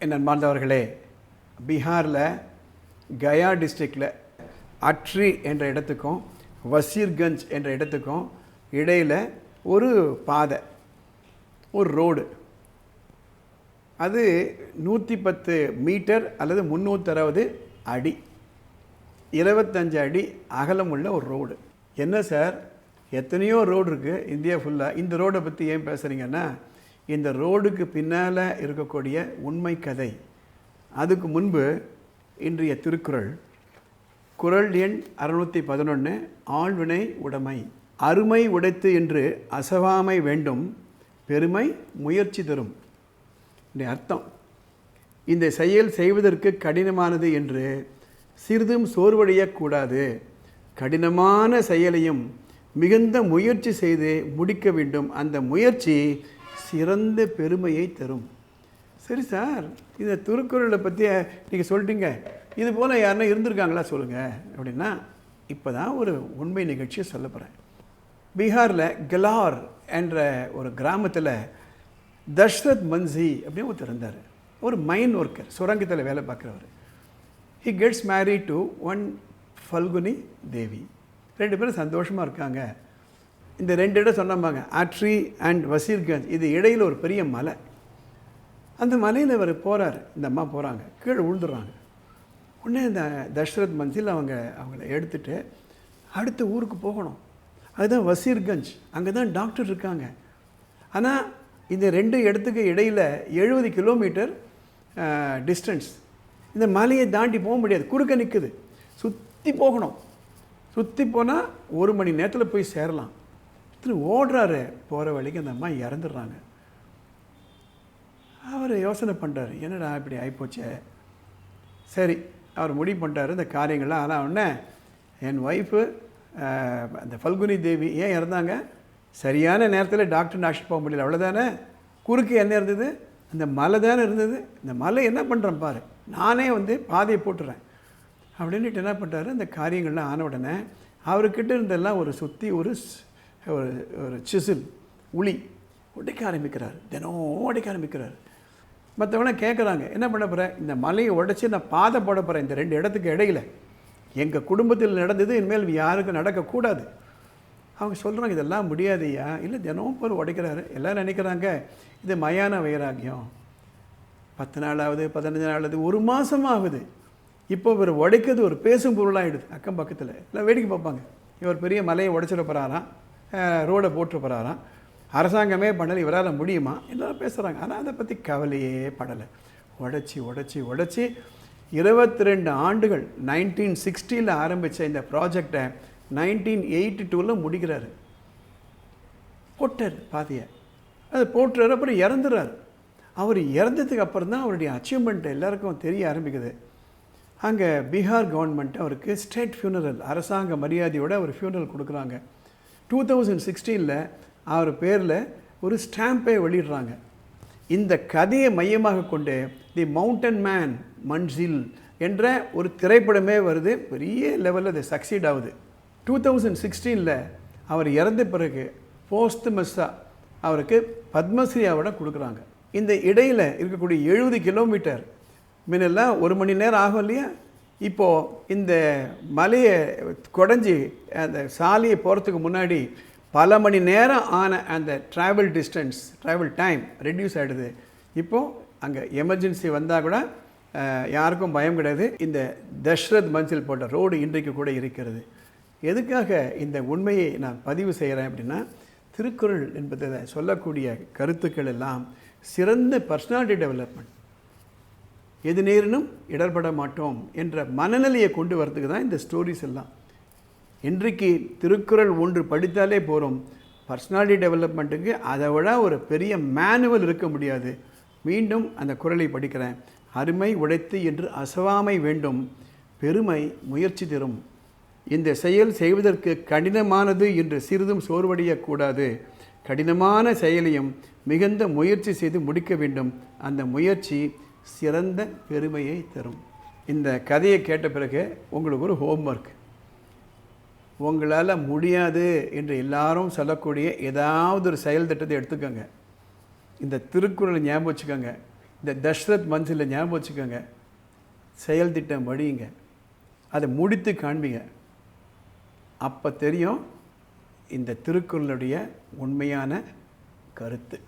என் அன்பார்ந்தவர்களே பீகாரில் கயா டிஸ்ட்ரிக்டில் அட்ரி என்ற இடத்துக்கும் வசீர்கஞ்ச் என்ற இடத்துக்கும் இடையில் ஒரு பாதை ஒரு ரோடு. அது நூற்றி பத்து மீட்டர் அல்லது முந்நூற்றறுபது அடி இருபத்தஞ்சு அடி அகலம் உள்ள ஒரு ரோடு. என்ன சார்? எத்தனையோ ரோடு இருக்குது இந்தியா ஃபுல்லாக இந்த ரோடை பற்றி ஏன் பேசுகிறீங்கன்னா இந்த ரோடுக்கு பின்னால் இருக்கக்கூடிய உண்மை கதை. அதுக்கு முன்பு இன்றைய திருக்குறள். குறள் எண் அறுநூற்றி பதினொன்று ஆழ்வினை உடைமை. அருமை உடைத்து என்று அசவாமை வேண்டும் பெருமை முயற்சி தரும். அர்த்தம். இந்த செயல் செய்வதற்கு கடினமானது என்று சிறிதும் சோர்வடையக்கூடாது கடினமான செயலையும் மிகுந்த முயற்சி செய்து முடிக்க வேண்டும். அந்த முயற்சி சிறந்த பெருமையை தரும். சரி சார் இந்த திருக்குறளை பற்றி நீங்கள் சொல்லிட்டீங்க. இது போல் யாருன்னா இருந்திருக்காங்களா சொல்லுங்கள் அப்படின்னா இப்போ தான் ஒரு உண்மை நிகழ்ச்சியை சொல்ல போகிறேன் பீகாரில் கலார் என்ற ஒரு கிராமத்தில் தஷ்ரத் மன்சி அப்படின்னு ஒருத்தர் இருந்தார். ஒரு மைன் ஒர்க்கர் சுரங்கத்தில் வேலை பார்க்குறவர். He gets marry to one Falguni Devi ரெண்டு பேரும் சந்தோஷமாக இருக்காங்க. இந்த ரெண்டு இடம் சொன்னாங்க ஆட்ரி அண்ட் வசீர்கஞ்ச் இது இடையில் ஒரு பெரிய மலை. அந்த மலையில் இவர் போகிறார் இந்த அம்மா போகிறாங்க கீழே விழுந்துடுறாங்க உடனே இந்த தஷ்ரத் மன்சில் அவங்க அவங்கள எடுத்துட்டு அடுத்த ஊருக்கு போகணும். அதுதான் வசீர்கஞ்ச் அங்கே தான் டாக்டர் இருக்காங்க. ஆனால் இந்த ரெண்டு இடத்துக்கு இடையில் எழுபது கிலோமீட்டர் டிஸ்டன்ஸ் இந்த மலையை தாண்டி போக முடியாது. குறுக்க நிற்குது சுற்றி போகணும். சுற்றி போனால் ஒரு மணி நேரத்தில் போய் சேரலாம். திரு ஓடுறாரு போகிற வழிக்கு அந்த அம்மா இறந்துடுறாங்க. அவர் யோசனை பண்ணுறாரு என்னடா இப்படி ஆகிப்போச்சே சரி அவர் முடிவு பண்ணிட்டாரு இந்த காரியங்கள்லாம் ஆனால் உடனே என் ஒய்ஃபு அந்த ஃபல்குனி தேவி ஏன் இறந்தாங்க? சரியான நேரத்தில் டாக்டர் டாக்டர் போக முடியல அவ்வளோதானே குறுக்கு என்ன இருந்தது? அந்த மலை தானே இருந்தது? இந்த மலை என்ன பண்ணுறேன் பாரு நானே வந்து பாதையை போட்டுறேன். அப்படின்ட்டு என்ன பண்ணுறாரு அந்த காரியங்கள்லாம் ஆன உடனே அவர்கிட்ட இருந்தெல்லாம் ஒரு சுற்றி ஒரு ஒரு ஒரு சிசில் உளி உடைக்க ஆரம்பிக்கிறார். தினம் உடைக்க ஆரம்பிக்கிறார். மற்றவங்க கேட்குறாங்க என்ன பண்ண போகிறேன் இந்த மலையை உடைச்சி நான் பாதை போட போகிறேன் இந்த ரெண்டு இடத்துக்கு இடையில. எங்கள் குடும்பத்தில் நடந்தது இனிமேல் யாருக்கும் நடக்கக்கூடாது. அவங்க சொல்கிறாங்க இதெல்லாம் முடியாதையா இல்லை தினமும் போய் உடைக்கிறாரு. எல்லோரும் நினைக்கிறாங்க இது மயான வைராக்கியம். பத்து நாள் ஆகுது பதினஞ்சு நாள் ஆகுது ஒரு மாதம் ஆகுது இப்போ இவர் உடைக்கிறது ஒரு பேசும் பொருளாகிடுது அக்கம் பக்கத்தில். எல்லாம் வேடிக்கை பார்ப்பாங்க. இவர் பெரிய மலையை உடைச்சிட போகிறாராம் ரோடை போட்டு போகிறாராம் அரசாங்கமே பண்ணலை இவரால் முடியுமா? எல்லாரும் பேசுகிறாங்க ஆனால் அதை பற்றி கவலையே படலை. உடச்சி உடச்சி உடச்சி இருபத்தி ரெண்டு ஆண்டுகள் நைன்டீன் சிக்ஸ்டியில் ஆரம்பித்த இந்த ப்ராஜெக்டை நைன்டீன் எயிட்டி டூவில் முடிக்கிறாரு. போட்டார் பாதியை. அது போட்டுறாரு அப்புறம் இறந்துறாரு. அவர் இறந்ததுக்கு அப்புறம் தான் அவருடைய அச்சீவ்மெண்ட் எல்லாருக்கும் தெரிய ஆரம்பிக்குது. அங்கே பீகார் கவர்மெண்ட் அவருக்கு ஸ்டேட் ஃபியூனரல் அரசாங்க மரியாதையோடு அவர் ஃபியூனரல் கொடுக்குறாங்க. டூ தௌசண்ட் சிக்ஸ்டீனில் அவர் பேரில் ஒரு ஸ்டாம்பே வெளியிடுறாங்க. இந்த கதையை மையமாக கொண்டு தி மவுண்டன் மேன் மன்சில் என்ற ஒரு திரைப்படமே வருது. பெரிய லெவலில் அது சக்சீட் ஆகுது. டூ தௌசண்ட் சிக்ஸ்டீனில் அவர் இறந்த பிறகு போஸ்துமஸ்ஸாக அவருக்கு பத்மஸ்ரீ அவார்டை கொடுக்குறாங்க. இந்த இடையில் இருக்கக்கூடிய எழுபது கிலோமீட்டர் முன்னெல்லாம் ஒரு மணி நேரம் ஆகும் இல்லையா? இப்போது இந்த மலையை குடஞ்சி அந்த சாலையை போகிறதுக்கு முன்னாடி பல மணி நேரம் ஆன அந்த travel distance travel time reduce ஆகிடுது இப்போது அங்கே எமர்ஜென்சி வந்தால் கூட யாருக்கும் பயம் கிடையாது. இந்த தஷ்ரத் மஞ்சள் போட்ட ரோடு இன்றைக்கு கூட இருக்கிறது. எதுக்காக இந்த உண்மையை நான் பதிவு செய்கிறேன் அப்படின்னா திருக்குறள் என்பதில் சொல்லக்கூடிய கருத்துக்கள் எல்லாம் சிறந்த பர்சனாலிட்டி டெவலப்மெண்ட் எது நேரினும் இடர்பட மாட்டோம் என்ற மனநிலையை கொண்டு வரதுக்கு தான் இந்த ஸ்டோரிஸ் எல்லாம். இன்றைக்கு திருக்குறள் ஒன்று படித்தாலே போகிறோம் பர்சனாலிட்டி டெவலப்மெண்ட்டுக்கு அதை விட ஒரு பெரிய மேனுவல் இருக்க முடியாது. மீண்டும் அந்த குரலை படிக்கிறேன். அருமை உடைத்து என்று அசவாமை வேண்டும். பெருமை முயற்சி தரும். இந்த செயல் செய்வதற்கு கடினமானது என்று சிறிதும் சோர்வடையக்கூடாது கடினமான செயலையும் மிகுந்த முயற்சி செய்து முடிக்க வேண்டும். அந்த முயற்சி சிறந்த பெருமையை தரும். இந்த கதையை கேட்ட பிறகு உங்களுக்கு ஒரு ஹோம்ஒர்க் உங்களால் முடியாது என்று எல்லாரும் சொல்லக்கூடிய ஏதாவது ஒரு செயல் திட்டத்தை எடுத்துக்கோங்க. இந்த திருக்குறளை ஞாபகம் வச்சுக்கோங்க. இந்த தஷ்ரத் மனசில் ஞாபகம் வச்சுக்கோங்க. செயல் திட்டம் வழியுங்க. அதை முடித்து காண்பீங்க. அப்போ தெரியும் இந்த திருக்குறளுடைய உண்மையான கருத்து.